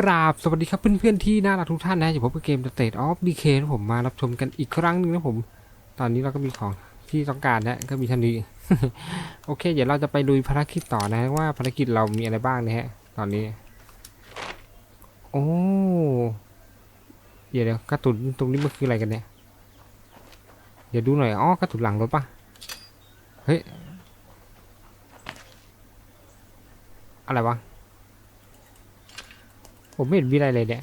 กราบ สวัสดีครับเพื่อนๆที่น่ารักทุกท่านนะอยู่พบกับเกม State of Decay นะผมมารับชมกันอีกครั้งหนึ่งนะผม ตอนนี้เราก็มีของที่ต้องการนะก็มีท่านี้ โอเค เดี๋ยวเราจะไปลุยภารกิจต่อนะว่าภารกิจเรามีอะไรบ้างนะฮะ ตอนนี้ โอ้เดี๋ยวเดี๋ยวกระตุนตรงนี้มันคืออะไรกันเนี่ย เดี๋ยวดูหน่อยอ๋อกระตุนหลังรถปะเฮ้ยอะไรวะ ผมไม่เห็นมีอะไรเลยเนี่ย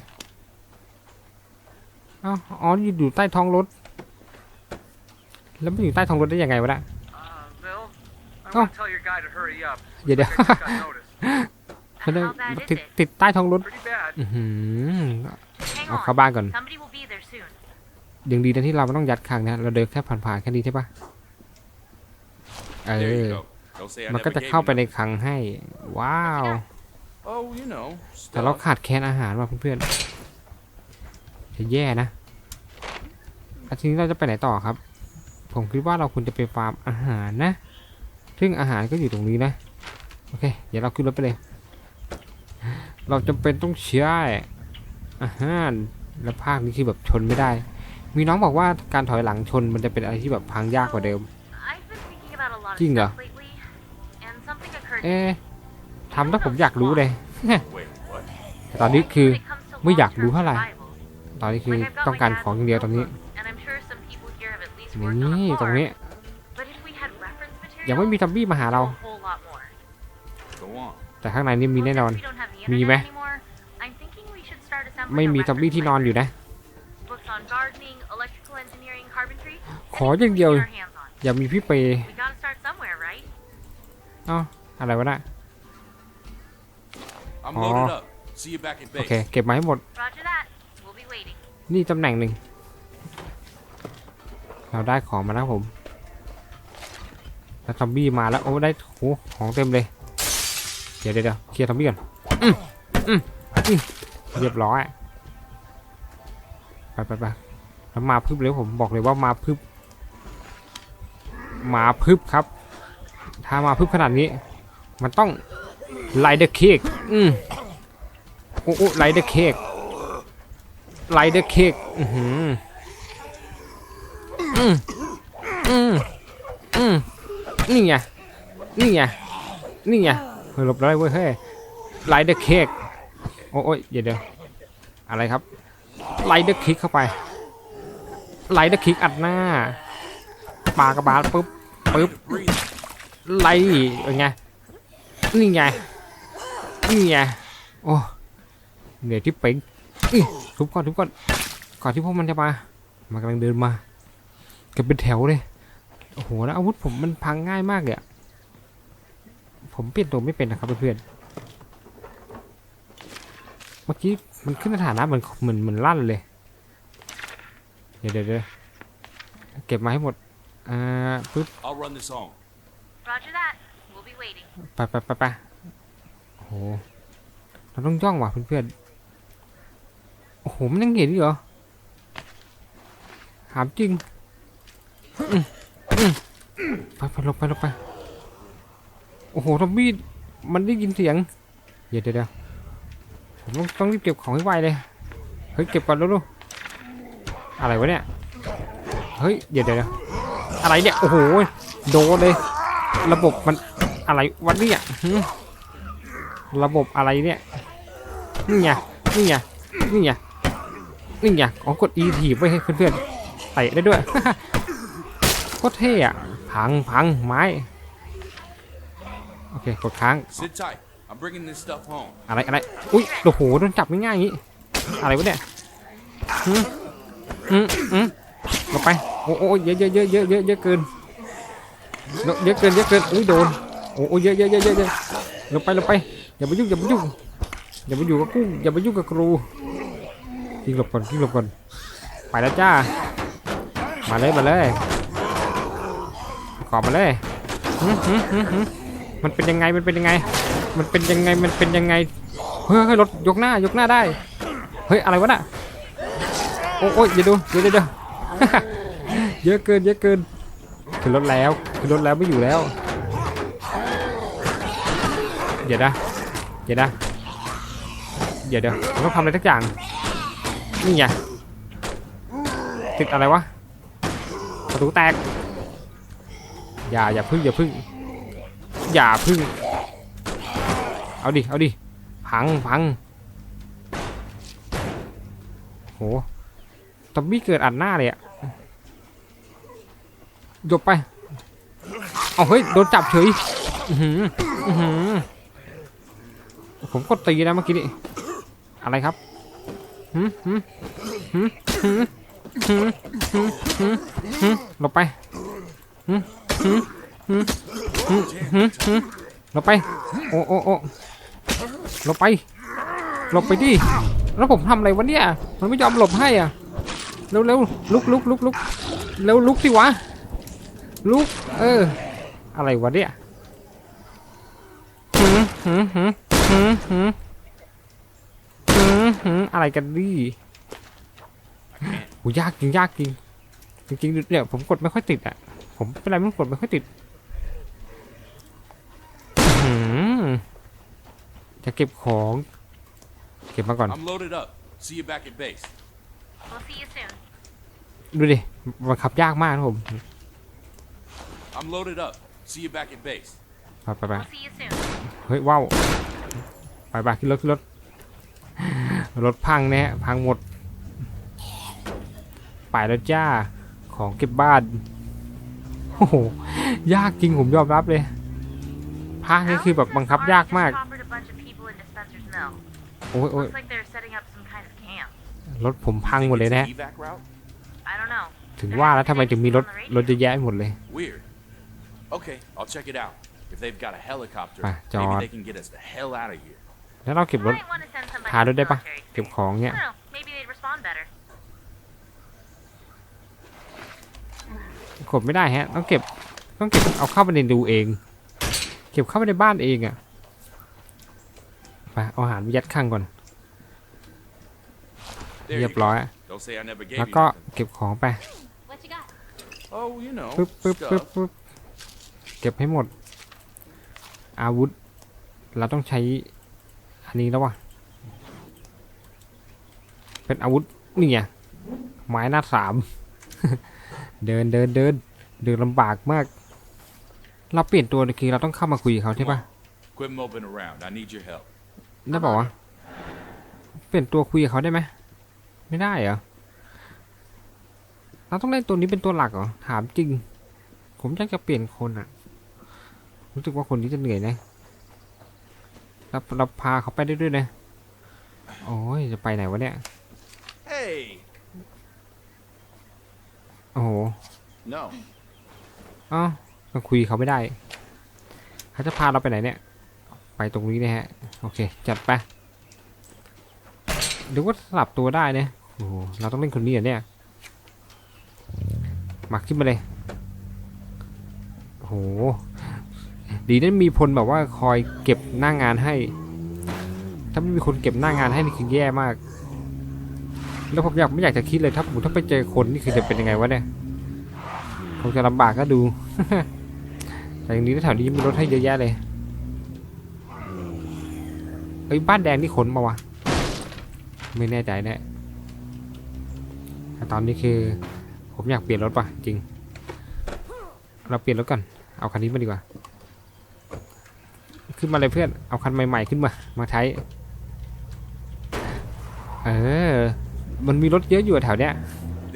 เอ้าอ๋ออยู่อยู่ใต้ท้องรถ แล้วมันอยู่ใต้ท้องรถได้ยังไงวะน่ะ Uh, Bill, I Oh. want to tell your guy to hurry up. เดี๋ยวเดี๋ยว I just got notice. มันได้ How bad is ติด it? ติดใต้ท้องรถ Pretty bad. อือหือ Hang เอาเข้า on. บ้านก่อน Somebody will be there soon. ยังดีนะที่เราไม่ต้องยัดครั้งนะ เราเดินแค่ผ่านๆแค่นี้ใช่ปะเอ There อ you go. Don't say I มัน never ก็จะ gave เข้า you ไปในครั้งให้ ว้าว แต่เรา stuff. ขาดแคลนอาหารว่ะเพื่อนๆจะแย่นะอาทีนี้เราจะไปไหนต่อครับ ผมคิดว่าเราควรจะไปฟาร์มอาหารนะ ซึ่งอาหารก็อยู่ตรงนี้นะ โอเค เดี๋ยวเราขึ้นรถไปเลย เราจำเป็นต้องใช้อาหาร และภาคนี้คือแบบชนไม่ได้ มีน้องบอกว่าการถอยหลังชนมันจะเป็นอะไรที่แบบพังยากกว่าเดิม I've been thinking about a lot of Jing à? stuff lately, and something occurred. เอ๊ะ ทำแล้วผมอยากรู้เลยตตอนนี้คือไม่อยากรู้เท่าไหร่ ตอนนี้คือต้องการของอย่างเดียวตอนนี้ นี่ตรงนี้ ยังไม่มีทัมบี้มาหาเรา แต่ข้างในนี่มีแน่นอน มีไหมไม่มีทัมบี้ที่นอนอยู่นะ ขออย่างเดียว อย่ามีพี่เปอ๋ออะไรวะน่ะ I'm Aw. loaded up. See you back at โอ base. เค เก็บมาให้หมด Roger that. We'll be waiting. นี่ตำแหน่งหนึ่ง เราได้ของมาแล้วผม แล้วซอมบี้มาแล้ว โอ้ได้โหของเต็มเลย เดี๋ยวเดี๋ยวเดี๋ยวเคลียร์ซอมบี้ก่อนอืมอืมอืมเรียบร้อย ไปไปไปแล้วมาพึบเลยผมบอกเลยว่ามาพึบ มาพึบครับ ถ้ามาพึบขนาดนี้ มันต้อง ไลเดอร์เค้กอืมโอ้โอ้ไลเดอร์เค้กไลเดอร์เค้กอือหืออืมอืมอืมนี่ไง นี่ไง นี่ไงเฮ้ยหลบได้เว้ยเฮ้ยไลเดอร์เค้กโอ้ยเดี๋ยวเดี๋ยวอะไรครับไลเดอร์คิกเข้าไปไลเดอร์คิกอัดหน้าปากระบาลปุ๊บปึ๊บ Breathe. ไล่เป็นไงนี่ไง นี่ไงโอ้เหนื่อยที่เป่งอื้อทุบก่อนทุบก่อนก่อนที่พวกมันจะมามันกำลังเดินมากันเป็นแถวเลยโอ้โหแล้วอาวุธผมมันพังง่ายมากเลยอะผมเปลี่ยนตัวไม่เป็นนะครับเพื่อนๆเมื่อกี้มันขึ้นสถานะเหมือนเหมือนเหมือนลั่นเลย เดี๋ยวเดี๋ยวเดี๋ยวเก็บมาให้หมดอ่าปึ๊บ I'll run this home. Roger that. We'll be waiting. ไปไปไปไป โห เราต้องย่องว่ะเพื่อนๆ โอ้โห มันยังเห็นอีกเหรอถามจริงไปไปลงไปลงไป โอ้โหทอมบี้มันได้ยินเสียงเดี๋ยวเดี๋ยวเดี๋ยวผมต้องต้องรีบเก็บของให้ไวเลย เฮ้ย เก็บก่อนแล้วลูกอะไรวะเนี่ย เฮ้ย เดี๋ยวเดี๋ยวอะไรเนี่ย โอ้โห โดนเลย ระบบมันอะไรวะเนี่ย ระบบอะไรเนี่ยนี่ไงนี่ไงนี่ไงนี่ไงอ๋อกด E ถีบไว้ให้เพื่อนๆเตะได้ด้วยโคตรเท่อะพังพังไม้โอเคกดค้าง Sit tight. I'm bringing this stuff home. อะไรอะไรอุ้ยโอ้โหโดนจับง่ายๆอย่างนี้อะไรวะเนี่ยหืมหืมหืมลงไปโอ้โอ้เยอะเยอะเยอะเยอะเยอะเยอะเกินเยอะเกินเยอะเกินอุ้ยโดนโอ้โอ้เยอะเยอะเยอะเยอะเยอะลงไปลงไป อย่าไปยุ่งอย่าไปยุ่งอย่าไปอยู่กับกุ้งอย่าไปยุ่งกับครูกิ้งหลบก่อนกิ้งหลบก่อนไปแล้วจ้า มาเลยมาเลยขอมาเลยมันเป็นยังไงมันเป็นยังไง มันเป็นยังไงมันเป็นยังไงเฮ้ยรถยกหน้ายกหน้าได้เฮ้ยอะไรวะน่ะโอ้ยอย่าดูเดี๋ยวเดี๋ยวเดี๋ยวเยอะเกินเยอะเกินขึ้นรถแล้วขึ้นรถแล้วไม่อยู่แล้ว เดี๋ยวนะ เดี๋ยวนะ เดี๋ยวเดี๋ยวผมต้องทำอะไรสักอย่าง นี่ไงติดอะไรวะ ประตูแตก อย่าอย่าพึ่งอย่าพึ่ง อย่าพึ่ง เอาดิ เอาดิ พังพังโหตอมบี้เกิดอัดหน้าเลยอะจบไป เอาเฮ้ย โดนจับเฉย อื้อหือ อือหือ ผมกดตีนะเมื่อกี้นี่อะไรครับหืมหืมหืมหืมหืมหืมหืมหืมหลบไปหืมหืมหืมหืมหืมหืมหลบไป โอ้โอ้โอ้หลบไป หลบไปดิแล้วผมทำอะไรวะเนี่ย มันไม่ยอมหลบให้อะ เร็วเร็วลุกลุกลุกลุกเร็วลุกสิวะ ลุก เออ อะไรวะเนี่ยหืมหืมหืม หืมหืมหืมหืมอะไรกันดิโหยากจริงยากจริงจริงๆเนี่ยผมกดไม่ค่อยติดอะ ผมเป็นไรไม่รู้กดไม่ค่อยติดอื้อหือจะเก็บของ เก็บมาก่อน I'm loaded up. See you back at base. We'll see you soon. ดูดิบังคับยากมากนะผม I'm loaded up. See you back at base. ไปไปไป We'll see you soon. เฮ้ยว้าว ไปไปขึ้นรถขึ้นรถ รถพังแน่พังหมด ไปแล้วจ้า ของเก็บบ้าน โอ้โห ยากจริงผมยอมรับเลยภาคนี้คือแบบบังคับยากมาก Just offered a bunch of people into Spencer's Mill. โอ้ยโอ้ย Looks like they're setting up some kind of camp. รถผมพังหมดเลยนะ It's the evac route? I don't know. ถึงว่าแล้วทำไมถึงมีรถรถเยอะแยะไปหมดเลย Weird. Okay, I'll check it out. If they've got a helicopter, Ah, maybe John. they can get us the hell out of here. แล้วเราเก็บรถ Might want to send somebody พารถ with ได้ปะ military เก็บ experience. ของ I เนี่ย don't know. Maybe they'd respond better. กดไม่ได้ฮะ ต้องเก็บ ต้องเก็บเอาเข้าไปในดูเอง เก็บเข้าไปในบ้านเองอะไปเอาอาหารไปยัดข้างก่อน There เรี you ยบร้อย go. Don't say I never gave แล้ว you ก็ nothing. เก็บของไป What you got? Oh, you know, ปึ๊บปึ๊บปึ๊บ stuff. ปึ๊บเก็บให้หมด อาวุธ เราต้องใช้ อันนี้แล้ววะเป็นอาวุธนี่ไงไม้หน้าสามเดินเดินเดินเดินลำบากมาก เราเปลี่ยนตัวคือเราต้องเข้ามาคุยกับเขาใช่ปะ Quit moping around. I need your help. ได้บอกว่าวะเปลี่ยนตัวคุยกับเขาได้ไหมไม่ได้เหรอเราต้องเล่นตัวนี้เป็นตัวหลักเหรอถามจริง ผมอยากจะเปลี่ยนคนอะรู้สึกว่าคนนี้จะเหนื่อยนะ เราเราพาเขาไปได้ด้วยนะ โอ้ยจะไปไหนวะเนี่ย Hey! โอ้โห No. อ๋อต้องคุยเขาไม่ได้ เขาจะพาเราไปไหนเนี่ย ไปตรงนี้นะฮะ โอเค จัดไปหรือว่าสลับตัวได้เนี่ยโอ้โหเราต้องเล่นคนนี้เหรอเนี่ยมาขึ้นมาเลยโอ้โห ดีนั้นมีพลแบบว่าคอยเก็บหน้างานให้ ถ้าไม่มีคนเก็บหน้างานให้นี่คือแย่มาก แล้วผมอยากไม่อยากจะคิดเลยถ้าผมถ้าไปเจอคนนี่คือจะเป็นยังไงวะเนี่ยคงจะลำบากก็ดู แต่อย่างนี้แถวนี้มีรถให้เยอะแยะเลยเฮ้ยบ้านแดงนี่ขนมาวะ ไม่แน่ใจแน่แต่ตอนนี้คือ ผมอยากเปลี่ยนรถป่ะจริง เราเปลี่ยนรถก่อน เอาคันนี้มาดีกว่า ขึ้นมาเลยเพื่อน เอาคันใหม่ ๆ ขึ้นมา มาใช้ เออ มันมีรถเยอะอยู่แถวเนี้ย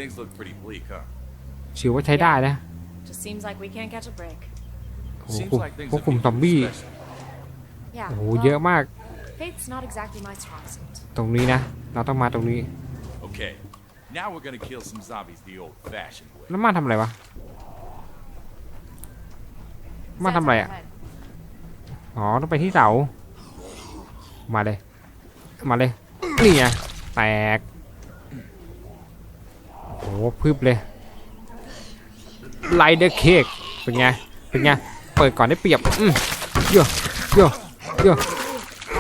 Things look pretty bleak, huh? ถือว่าใช้ได้นะ Just seems like we can't catch a break. โอ้โห Seems กลุ่ม like things พวก are กลุ่ม being ซอมบี้ special. Yeah. โอ้โห well, เยอะมาก Faith's not exactly my strong suit. ตรงนี้นะ เราต้องมาตรงนี้ Okay, now we're gonna kill some zombies the old-fashioned way. แล้วมาทำอะไรวะ มา Zed's ทำอะไร up อะ ahead. อ๋อ ต้องไปที่เสา มาเลย มาเลย นี่ไง แตก โอ้โหพึบเลยไลเดอร์เค้กเป็นไง เป็นไง เปิดก่อนได้เปรียบอืมโยโยโยอะ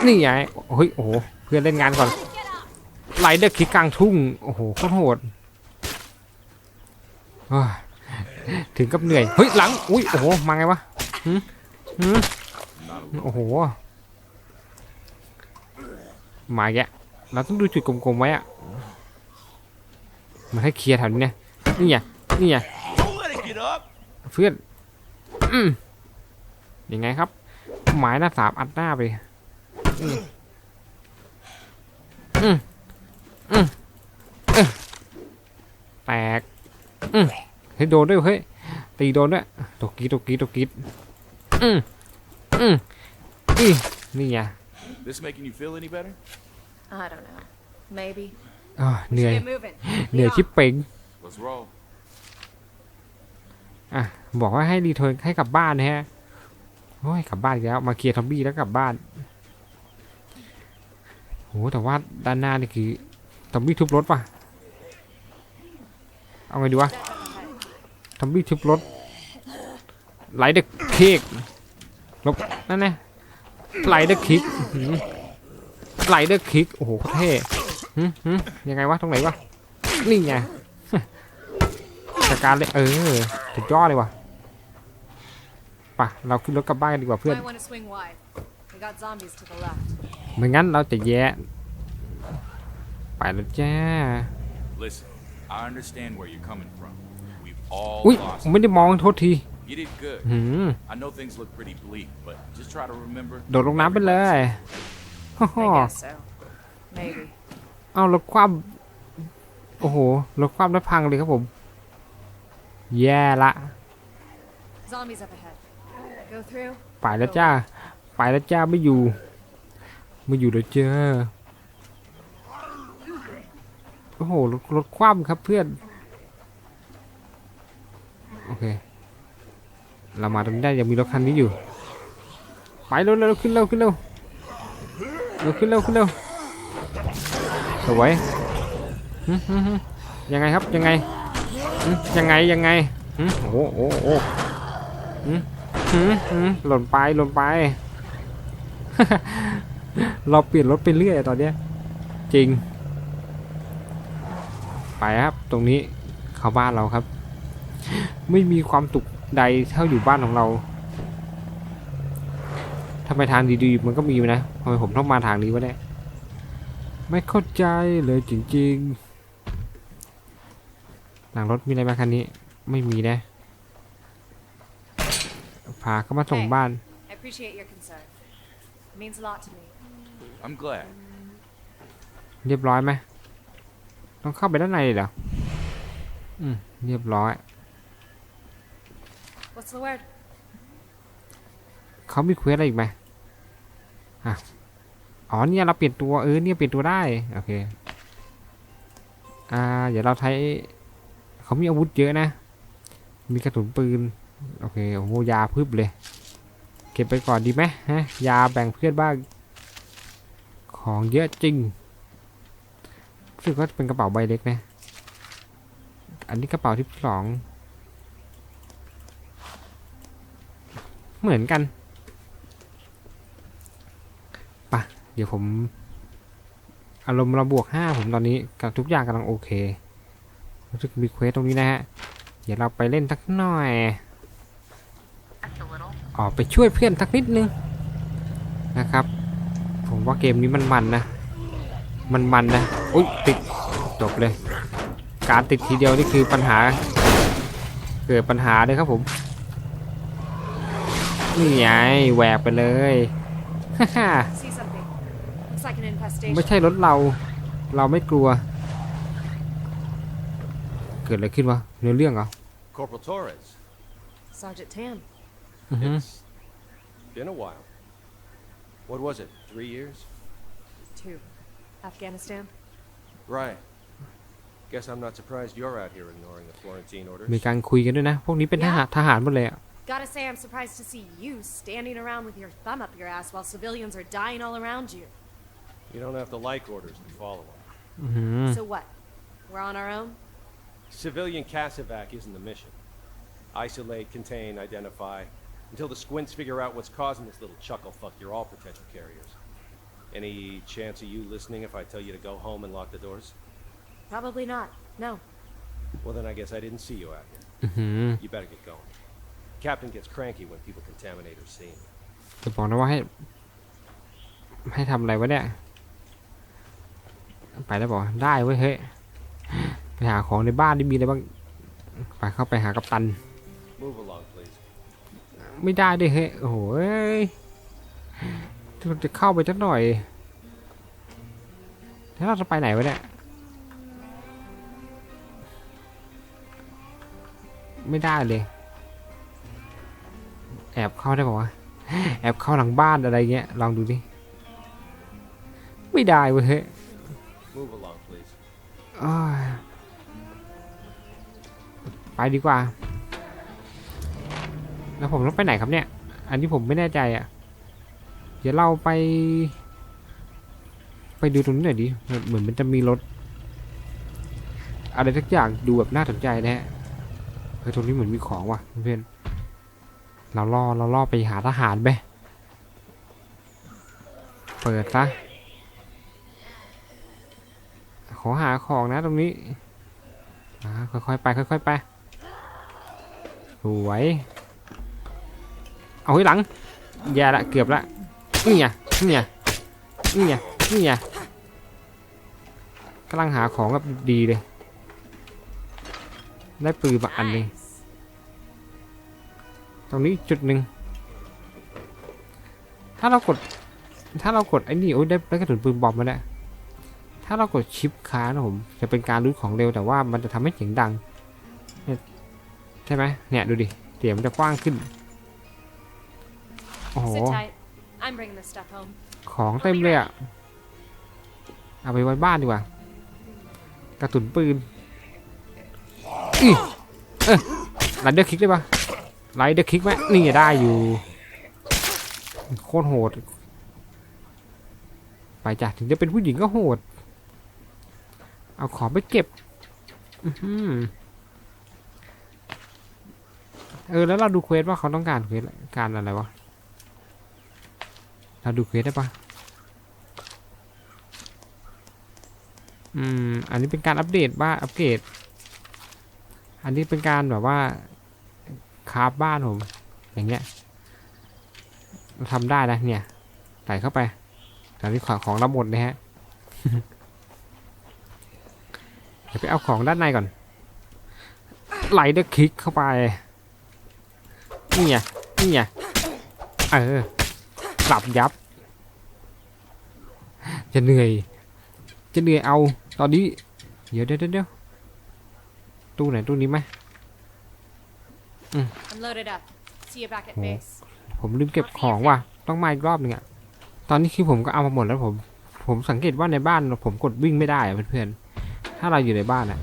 นี่ไงเฮ้ย โอ้โห เพื่อนเล่นงานก่อนไลเดอร์คิกกลางทุ่ง โอ้โหโคตรโหดถึงกับเหนื่อย เฮ้ย หลัง อุ้ย โอ้โห มาไงวะหืมหืม โอ้โหมาแกเราต้องดูจุดกลมๆไว้อะมันให้เคลียร์แถวนี้เนี่ยนี่ไงนี่ไงเพื่อนอยังไงครับ หมายหน้าสามอัดหน้าไปอืมอืมแตกอืมเฮ้ยโดนด้วยเฮ้ยตีโดนด้วยตกกีดตกกีดตกกีดอืม อืมอีนี่ไง This making you feel any better? I don't know. Maybe. อ่าวเหนื่อย Get moving. เหนื่อยชิปเป่ง Let's roll. อะบอกว่าให้รีเทิร์นให้กลับบ้านนะฮะโอ้ยกลับบ้านอีกแล้วมาเคลียร์ทอมบี้แล้วกลับบ้านโหแต่ว่าด้านหน้านี่คือทอมบี้ทุบรถป่ะเอาไงดีวะทอมบี้ทุบรถไหลเด็กเค้ก ลบนั่นไงไหลเด็กคิกอื้อหือไหลเด็กคิก โอ้โหโคตรเท่หึหึยังไงวะ ตรงไหนวะ นี่ไงจัดการเลย เออสุดยอดเลยว่ะไป่ะเราขึ้นรถกลับบ้านกันดีกว่าเพื่อน Might want to swing wide. We got zombies to the left. ไม่งั้นเราจะแย่ไปแล้วจ้า Listen, I understand where you're coming from. We've all อุ้ย lost. ไม่ได้มองโทษที You did good. หืม I know things look pretty bleak, but just try to remember. โดดลงน้ำไปเลย ฮ่อ I guess so. Maybe. เอารถคว่ำโอ้โหรถคว่ำแล้วพังเลยครับผม แย่ละ Zombies up ahead. Go through. ไปแล้วจ้า ไปแล้วจ้าไม่อยู่ ไม่อยู่แล้วเจ้า โอ้โหรถรถคว่ำครับเพื่อน โอเค เรามาตรงนี้ได้ยังมีรถคันนี้อยู่ ไปเร็วเร็วขึ้นเร็วขึ้นเร็วเร็วขึ้นเร็วขึ้นเร็วสวยยังไงครับยังไงยังไงยังไงโอ้โหโอ้โหหล่นไปหล่นไป เราเปลี่ยนรถไปเรื่อยตอนเนี้ยจริง ไปครับตรงนี้เข้าบ้านเราครับ ไม่มีความตุก ใดเท่าอยู่บ้านของเราทำไมทางดีๆมันก็มีนะทำไมผมต้องมาทางนี้วะเนี่ยไม่เข้าใจเลยจริงๆ หลังรถมีอะไรไหมคันนี้ ไม่มีนะ พาเขามาส่งบ้าน I appreciate your concern. It means a lot to me. I'm glad. เรียบร้อยไหม ต้องเข้าไปด้านในเลยเหรอ อืม เรียบร้อย What's the word? เขามีเควสอะไรอีกไหมอะอ๋อเนี่ยเราเปลี่ยนตัวเออเนี่ยเปลี่ยนตัวได้โอเคอ่าเดี๋ยวเราใช้เขามีอาวุธเยอะนะ มีกระสุนปืนโอเคโอ้โหยาพึบเลย เก็บไปก่อนดีไหมฮะยาแบ่งเพื่อนบ้างของเยอะจริงรู้สึกว่าเป็นกระเป๋าใบเล็กนะ อันนี้กระเป๋าที่สอง เหมือนกันปะเดี๋ยวผม อารมณ์เราบวกห้าผมตอนนี้กับทุกอย่างกำลังโอเครู้สึกมีเควสตรงนี้นะฮะ เดี๋ยวเราไปเล่นสักหน่อยออกไปช่วยเพื่อนสักนิดนึงนะครับ ผมว่าเกมนี้มันมันนะ มันมันนะอุ้ยติดจบเลย การติดทีเดียวนี่คือปัญหา เกิดปัญหาเลยครับผม นี่ไงแหวกไปเลยฮ่า See something. Looks like an infestation. ไม่ใช่รถเรา เราไม่กลัว เกิดอะไรขึ้นวะเนื้อเรื่องเหรอ Corporal Torres, Sergeant Tam. อือฮึ it's been a while. What was it, three years? Two. Afghanistan. Right. Guess I'm not surprised you're out here ignoring the Florentine orders. มีการคุยกันด้วยนะ พวกนี้เป็นทหารทหารหมดเลยอะ Gotta say, I'm surprised to see you standing around with your thumb up your ass while civilians are dying all around you. You don't have to like orders to follow them. Mm-hmm. So what? We're on our own? Civilian Casavac isn't the mission. Isolate, contain, identify, until the squints figure out what's causing this little chuckle fuck you're all potential carriers. Any chance of you listening if I tell you to go home and lock the doors? Probably not. No. Well, then I guess I didn't see you out here. Mm-hmm. You better get going. Captain gets cranky when people contaminate her scene. จะบอกนะว่าให้ ให้ทำอะไรวะเนี่ย ไปแล้วบอกได้เว้ยเฮ้ย ไปหาของในบ้านนี่มีอะไรบ้าง ไปเข้าไปหากัปตัน Move along, please. ไม่ได้ด้วยเฮ้ย โอ้โหเอ้ยเราจะเข้าไปสักหน่อย แล้วเราจะไปไหนวะเนี่ย ไม่ได้เลย แอบเข้าได้ป่าวะแอบเข้าหลังบ้านอะไรเงี้ยลองดูดิไม่ได้เว้ยเฮ้ย Move along, please. อ้ายไปดีกว่า แล้วผมต้องไปไหนครับเนี่ย อันนี้ผมไม่แน่ใจอะ่ะ เดี๋ยวเราไป ไปดูตรงนี้หน่อยดิ เหมือนมันจะมีรถ อะไรสักอย่างดูแบบน่าสนใจนะฮะเฮ้ยตรงนี้เหมือนมีของว่ะเพื่อนๆ เราล่อเราล่อไปหาทหารไหมเปิดซะขอหาของนะตรงนี้ค่อยๆไปค่อยๆไปสวยเอาให้หลังแย่ละเกือบละนี่ไงนี่ไงนี่ไงนี่ไงกำลังหาของแบบดีเลย ได้ปืนมาอันนึง ตรงนี้จุดหนึ่ง ถ้าเรากด ถ้าเรากดไอ้นี่โอ้ยได้ได้กระสุนปืนบอมมาแล้วถ้าเรากดชิปค้างนะผมจะเป็นการรูดของเร็วแต่ว่ามันจะทำให้เสียงดังเนี่ยใช่ไหมเนี่ยดูดิเสียงมันจะกว้างขึ้น โอ้โห Sit tight. I'm bringing this stuff home. ของเต็มเลยอะเอาไปไว้บ้านดีกว่ากระสุนปืนอีเออไรเดอร์คิกได้ปะ ไรเดอร์คิกไหมนี่ได้อยู่ โคตรโหด ไปจ้ะถึงจะเป็นผู้หญิงก็โหด เอาของไปเก็บอเออแล้วเราดูเควสว่าเขาต้องการเควสการอะไรวะ เราดูเควสได้ปะอืม อันนี้เป็นการอัปเดตบ้าอัปเกรด อันนี้เป็นการแบบว่า คราฟบ้านผม อย่างเงี้ยทำได้นะเนี่ยใส่เข้าไปตอนนี้ของของเราหมดนะฮะเดี๋ยวไปเอาของด้านในก่อนไหลเดอร์คลิกเข้าไปนี่ไงนี่ไงเออกลับยับ จะเหนื่อย จะเหนื่อยเอา ตอนนี้ เดี๋ยวเดี๋ยวเดี๋ยวตู้ไหนตู้นี้ไหม I'm loaded up. See you back at Oh. base. ผมลืมเก็บของว่ะ ต้องมาอีกรอบหนึ่งอะตอนนี้คือผมก็เอามาหมดแล้วผม ผมสังเกตว่าในบ้านผมกดวิ่งไม่ได้อะเพื่อนๆ ถ้าเราอยู่ในบ้านอะ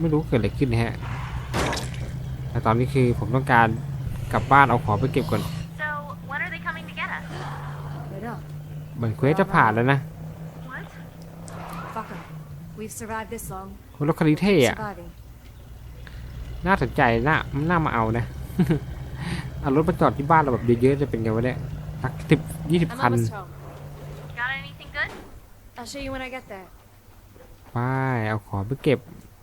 ไม่รู้เกิดอะไรขึ้นนะฮะ แต่ตอนนี้คือผมต้องการกลับบ้านเอาของไปเก็บก่อน So, when are they coming to get us? I know. เหมือนเควสจะผ่านแล้วนะ What? Fuck 'em. We've survived this long. คุณรถคันนี้เท่อะ Surviving. น่าสนใจน่าน่ามาเอานะเอารถมาจอดที่บ้านเราแบบเยอะๆจะเป็นไงวะเนี่ยสักสิบยี่สิบ I'm คัน Got almost home. anything good? I'll show you when I get there. ไปเอาของไปเก็บ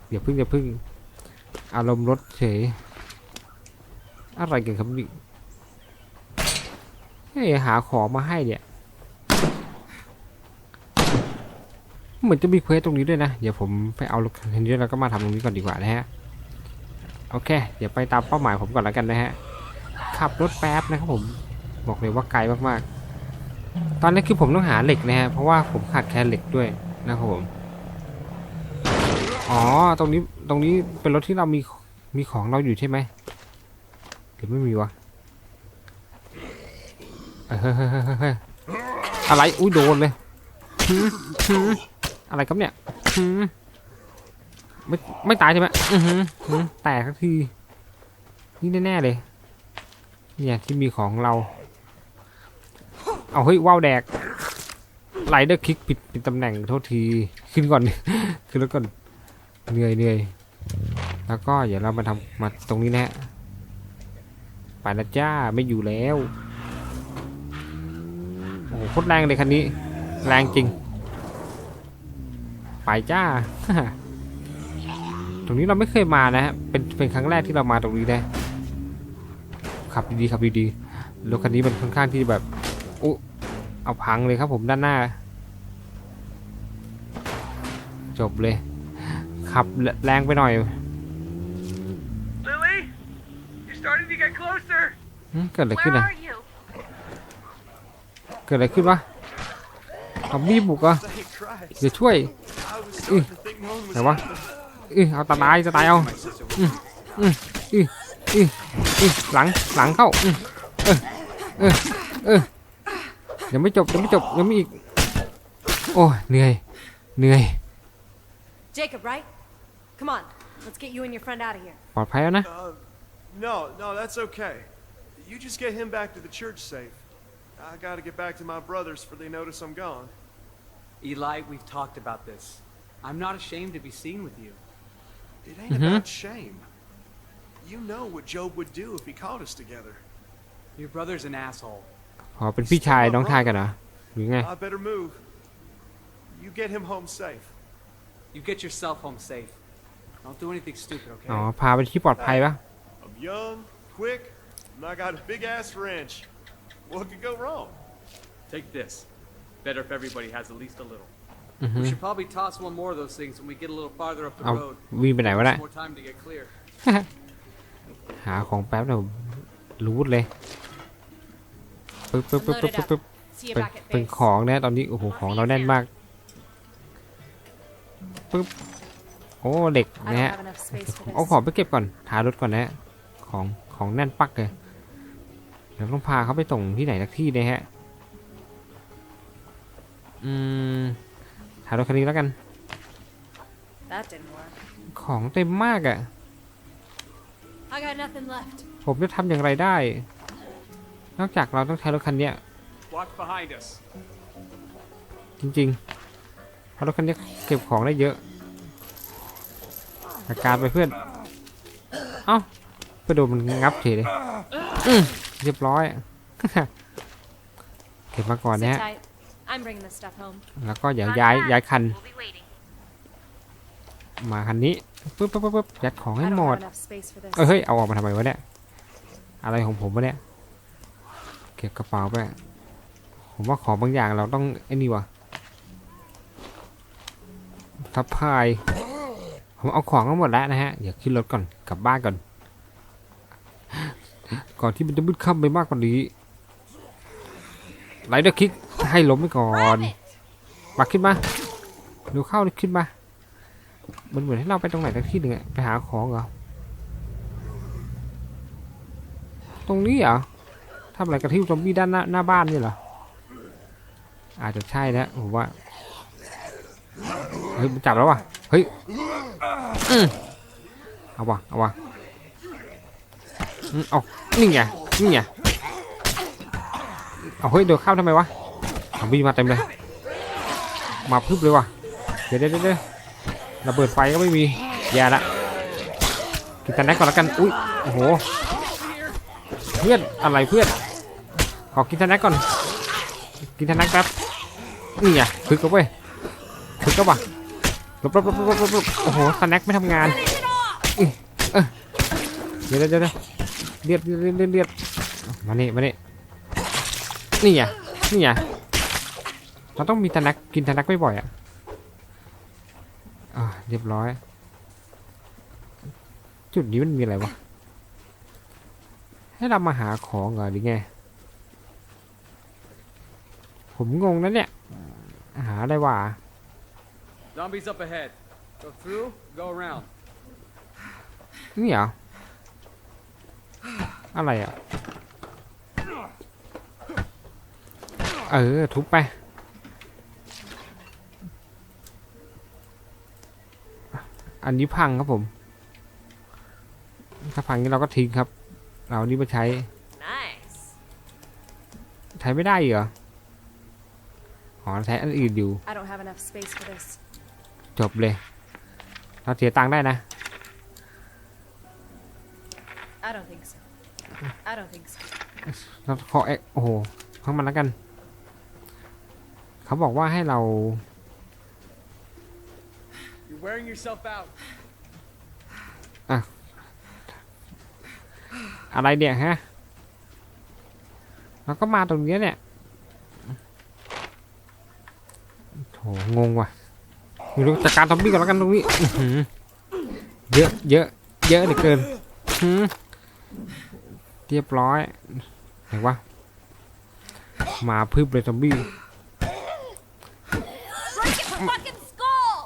เดี๋ยวพึ่งเดี๋ยวพึ่ง อารมณ์รถเฉยอะไรกันครับนี่เฮ้ยหาของมาให้เนี่ยเหมือนจะมีเควสตรงนี้ด้วยนะ เดี๋ยวผมไปเอารถคันนี้แล้วก็มาทำตรงนี้ก่อนดีกว่านะฮะ โอเค เดี๋ยวไปตามเป้าหมายผมก่อนแล้วกันนะฮะ ขับรถแป๊บนะครับผม บอกเลยว่าไกลมากๆ ตอนนี้คือผมต้องหาเหล็กนะฮะ เพราะว่าผมขาดแคลนเหล็กด้วยนะครับผม อ๋อ ตรงนี้ ตรงนี้เป็นรถที่เรามี มีของเราอยู่ใช่ไหมหรือไม่มีวะอะไร อุ้ยโดนเลย อะไรครับเนี่ย ไม่ไม่ตายใช่ไหมอือหือหือแตกสักทีนี่แน่ๆเลย เนี่ยที่มีของเรา เอาเฮ้ยว่าวแดกไลเดอร์คลิกผิดผิดตำแหน่งโทษทีขึ้นก่อน ขึ้นแล้วก่อนเหนื่อยเหนื่อยแล้วก็เดี๋ยวเรามาทำมาตรงนี้นะฮะไปและจ้าไม่อยู่แล้วโอ้โหโคตรแรงเลยคันนี้ แรงจริง ไปจ้า ตรงนี้เราไม่เคยมานะฮะเป็นเป็นครั้งแรกที่เรามาตรงนี้นะขับดีๆขับดีๆรถคันนี้มันค่อนข้างที่แบบอุ๊เอาพังเลยครับผมด้านหน้า จบเลย ขับแรงไปหน่อย Lily? You're starting to get closer. หึเกิดอะไรขึ้น Where อะ are you? เกิดอะไรขึ้นวะซอมบี้บุกเหรอะ Thank Christ. เดี๋ยวช่วย I was starting to think no one was ไหนวะเออเอาตาตายจะตายเอาอืมอืมอืมอืมอืมหลังหลังเข้าอืมเออเออเออยังไม่จบยังไม่จบยังมีอีก โอ้ยเหนื่อยเหนื่อย Jacob, right? Come on, let's get you and your friend out of here. ปลอดภัยแล้วนะ Uh, no, no, that's okay. You just get him back to the church safe. I gotta get back to my brothers for they notice I'm gone. Eli, we've talked about this. I'm not ashamed to be seen with you. It ain't about shame. You know what Job would do if he caught us together. Your brother's an asshole. ขอเป็นพี่ชายน้องชายกันเหรอหรือไง I better move. You get him home safe. You get yourself home safe. Don't do anything stupid, okay? อ๋อ พาไปที่ปลอดภัยปะ I'm young, quick, and I got a big ass wrench. What could go wrong? Take this. Better if everybody has at least a little. อือฮึ We should probably toss one more of those things when we get a little farther up the เอา road. วิ่งไปไหนวะเนี่ย More time to get clear. หาของแป๊บเดี๋ยวรูดเลยปึ๊บปึ๊บปึ๊บปึ๊บปึ๊บปึ๊บ See you เป็น back at เป็น base. ของเนี่ยตอนนี้โอ้โหของเราแน่นมากปึ๊บโอ้เหล็ก I นะ don't ฮะ have enough space for เอา this. ของไปเก็บก่อนทารถก่อนนะฮะของของแน่นปักเลยเดี๋ยวต้องพาเขาไปส่งที่ไหนสักที่นะฮะ อืม ทารถคันนี้แล้วกัน That didn't work. ของเต็มมากอะ่ะ I got nothing left. ผมจะทำอย่างไรได้ นอกจากเราต้องใช้รถคันเนี้ย Watch behind us. จริงๆเพราะรถคันนี้เก็บของได้เยอะจัดการไปเพื่อน เอ้าไปโดนมันงับเฉยเลยอืมเรียบร้อย เก็บมาก่อน Sit นะฮะ tight. I'm bringing this stuff home. แล้วก็เดี๋ยวย้ายย้ายคัน We'll be waiting. มาคันนี้ปึ๊บปึ๊บปึ๊บปึ๊บยัดของ I ให้ don't หมด have enough space for this. เอ้ยเฮ้ยเอาออกมาทำไมวะเนี่ยอะไรของผมวะเนี่ยเก็บกระเป๋าไปผมว่าของบางอย่างเราต้องไอ้นี่วะทับพายผมเอาของทั้งหมดแล้วนะฮะเดี๋ยวขึ้นรถก่อนกลับบ้านก่อน ก่อนที่มันจะมืดค่ำไปมากกว่านี้ไลเดอร์คิก ให้ล้มไปก่อนมาขึ้นมาดูเข้าขึ้นมา มันเหมือนให้เราไปตรงไหนสักที่หนึ่งไปหาของเหรอ ตรงนี้เหรอทำอะไรกระทิวซอมบี้ด้านหน้าหน้าบ้านนี่เหรอ อาจจะใช่นะผมว่า เฮ้ยมันจับแล้วว่ะ เฮ้ยเอาว่ะเอาว่ะอืมเอานี่ไงนี่ไงเอาเฮ้ยเดี๋ยวเข้าทำไมวะ ซอมบี้มาเต็มเลย มาพึบเลยว่ะ เดี๋ยวเดี๋ยวเดี๋ยวระเบิดไฟก็ไม่มีแย่ละกินแต่แน็กก่อนล้วกัน อุ้ย โอ้โห เพื่อน อะไรเพื่อน ขอกินทนแน็กก่อน กินทนแน็กแป๊บ นี่ไงคึกกับเว้ยคึกกับว่ะลบลบลบลบลบโอ้โหทนแน็กไม่ทำงานอื้อเออเดี๋ยวเดี๋ยวเดี๋ยวเลียดเลียดเลียดเลียดเลียดมานี่มานี่นี่ไงนี่ไง เราต้องมีทนแน็กกินทนแน็กบ่อยๆอะอ่าเรียบร้อย จุดนี้มันมีอะไรวะ ให้เรามาหาของเหรอหรือไง ผมงงนะเนี่ย หาอะไรวะ Zombies up ahead. Go through, go around. นี่เหรอ อะไรอะ เออ ทุบไป อันนี้พังครับผม ถ้าพังนี้เราก็ทิ้งครับเราอันนี้มาใช้ Nice. ใช้ไม่ได้อีกเหรออ๋อใช้อันอื่นอยู่ I don't have enough space for this. จบเลย เราเสียตังค์ได้นะ I don't think so. I don't think so. เราขอเอะโอ้โหข้างมันแล้วกัน เขาบอกว่าให้เรา You're wearing yourself out. อะไรเนี่ยฮะเราก็มาตรงเนี้ยเนี่ยโถงงว่ะอยู่ตรงจัดการซอมบี้ก่อนแล้วกันตรงนี้อื้อหือเยอะเยอะเยอะเหลือเกินหือเรียบร้อยไหนวะมาพึบเลยซอมบี้ Break its fucking skull!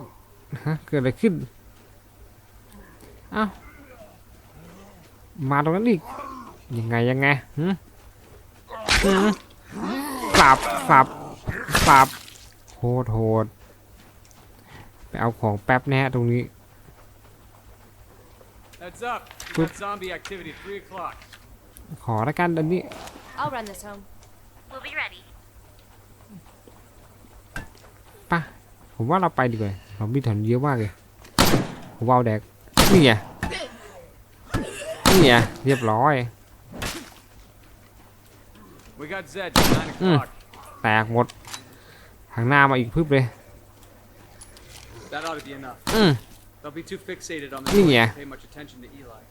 ฮะเกิดอะไรขึ้น เอ้า มาตรงนั้นอีก ยังไงยังไงหืมหืมสับสับสับโหดโหดไปเอาของแป๊บนะฮะตรงนี้ Heads up. We Boop. got zombie activity at 3 o'clock. ขอละกันอันนี้ I'll run this home. We'll be ready. ปะผมว่าเราไปดีกว่า เรามีแถวนี้เยอะมากเลยผมว่าเอาแดกนี่ไงนี่ไงเรียบร้อย We got Zed at 9 o'clock. แตกหมดทางหน้ามาอีกพึบเลย That ought to be enough. อืม They'll be too fixated on the Yeah. noise to pay much attention to Eli.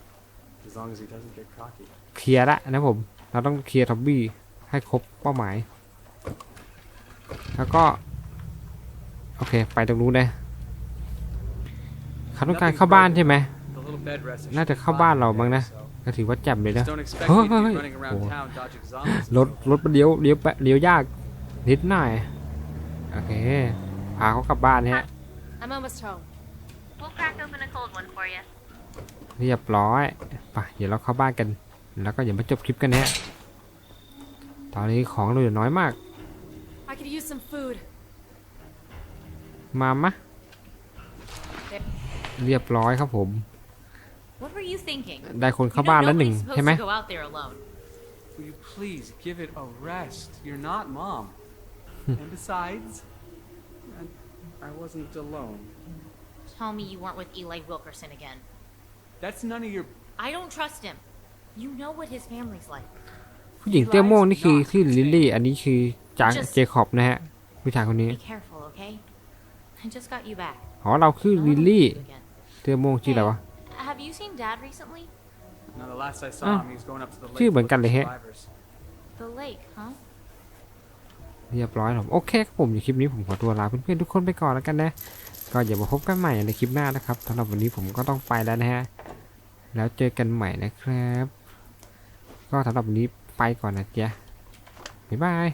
As long as he doesn't get cocky. เคลียร์ละนะผม เราต้องเคลียร์ทอมบี้ให้ครบเป้าหมาย แล้วก็ โอเค ไปตรงนู้นเลย เขาต้องการเข้าบ้านใช่ไหม The little bed rest. is น่าจะ just เข้า fine บ้านเรา over มั้ง there, นะ so ก็ถือว่าแจ่มเลยนะ Just don't expect Huh? me to be Huh? running around Oh. town dodging zombies. and รถ stuff. รถมันเลี้ยวเลี้ยวแปะเลี้ยวยากนิดหน่อยโอเคพาเขากลับบ้านฮะ I'm almost home. We'll crack open a cold one for you. เรียบร้อยไปเดี๋ยวเราเข้าบ้านกัน แล้วก็อย่ามาจบคลิปกันนะฮะตอนนี้ของเราเหลือน้อยมาก I could use some food. มามะ เรียบร้อยครับผม What were you thinking? ได้คนเข้าบ้านแล้วหนึ่งใช่ไหม go out there alone. Will you please give it a rest? You're not mom. and besides, I, I wasn't alone. Tell me you weren't with Eli Wilkerson again. That's none of your. I don't trust him. You know what his family's like. ผู้หญิงเตี้ยม่วงนี่คือที่ลิลลี่ อันนี้คือจางเจคอบนะฮะผู้ชายคนนี้ Be careful, okay? I just got you back. อ๋อเราคือ I don't ลิล wanna ลี่ lose you again. เตี้ยม่วงชื่ออะไรวะ Have you seen Dad recently? No, the last I saw Ah. him, he was going up to the lake. ชื่อเหมือนกัน to เล look ย for ฮะ survivors. The lake, huh? เรียบร้อยครับโอเคครับผมในคลิปนี้ผมขอตัวลาเพื่อนๆทุกคนไปก่อนแล้วกันนะ ก็อย่ามาพบกันใหม่ในคลิปหน้านะครับสำหรับวันนี้ผมก็ต้องไปแล้วนะฮะ แล้วเจอกันใหม่นะครับ ก็สำหรับวันนี้ไปก่อนนะจ๊ะบ๊ายบาย